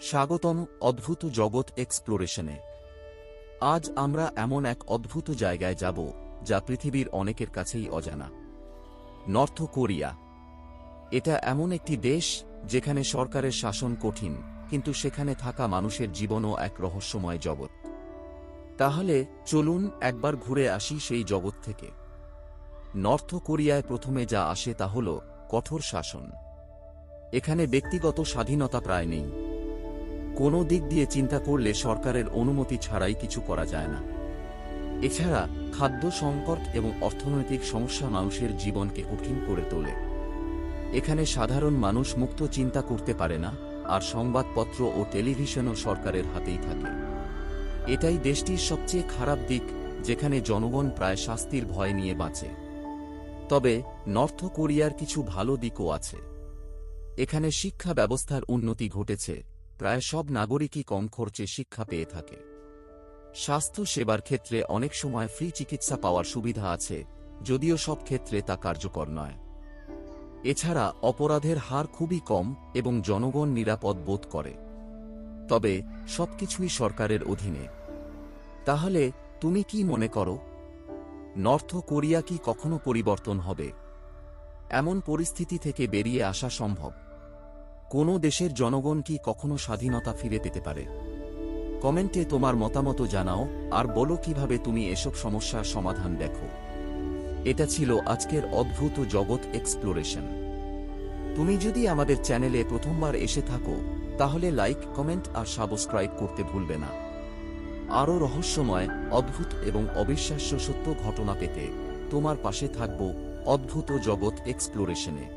স্বাগতম অদ্ভুত জগৎ এক্সপ্লোরেশনে। আজ আমরা এমন এক অদ্ভুত জায়গায় যাব, যা পৃথিবীর অনেকের কাছেই অজানা। North Korea. এটা এমন একটি দেশ, যেখানে সরকারের শাসন কঠিন, কিন্তু সেখানে থাকা মানুষের জীবনও এক রহস্যময় জগৎ। তাহলে চলুন একবার ঘুরে আসি সেই জগৎ থেকে। নর্থ কোরিয়ায় প্রথমে যা আসে তা হল কঠোর শাসন। এখানে ব্যক্তিগত স্বাধীনতা প্রায় নেই। কোনো দিক দিয়ে চিন্তা করলে সরকারের অনুমতি ছাড়াই কিছু করা যায় না। এছাড়া খাদ্য সংকট এবং অর্থনৈতিক সমস্যা মানুষের জীবনকে কঠিন করে তোলে। এখানে সাধারণ মানুষ মুক্ত চিন্তা করতে পারে না, আর সংবাদপত্র ও টেলিভিশনও সরকারের হাতেই থাকে। এটাই দেশটির সবচেয়ে খারাপ দিক, যেখানে জনগণ প্রায় শাস্তির ভয় নিয়ে বাঁচে। তবে নর্থ কোরিয়ার কিছু ভালো দিকও আছে। এখানে শিক্ষা ব্যবস্থার উন্নতি ঘটেছে। প্রায় সব নাগরিকই কম খরচে শিক্ষা পেয়ে থাকে। স্বাস্থ্য সেবার ক্ষেত্রে অনেক সময় ফ্রি চিকিৎসা পাওয়ার সুবিধা আছে, যদিও সব ক্ষেত্রে তা কার্যকর নয়। এছাড়া অপরাধের হার খুবই কম এবং জনগণ নিরাপদ বোধ করে। তবে সবকিছুই সরকারের অধীনে। তাহলে তুমি কি মনে করো? নর্থ কোরিয়া কি কখনো পরিবর্তন হবে? এমন পরিস্থিতি থেকে বেরিয়ে আসা সম্ভব। কোনো দেশের জনগণ কি কখনো স্বাধীনতা ফিরে পেতে পারে? কমেন্টে তোমার মতামত জানাও, আর বলো কীভাবে তুমি এসব সমস্যার সমাধান দেখো। এটা ছিল আজকের অদ্ভুত জগৎ এক্সপ্লোরেশন। তুমি যদি আমাদের চ্যানেলে প্রথমবার এসে থাকো, তাহলে লাইক, কমেন্ট, আর সাবস্ক্রাইব করতে ভুলবে না। আরও রহস্যময়, অদ্ভুত এবং অবিশ্বাস্য সত্য ঘটনা পেতে তোমার পাশে থাকব অদ্ভুত জগৎ এক্সপ্লোরেশনে।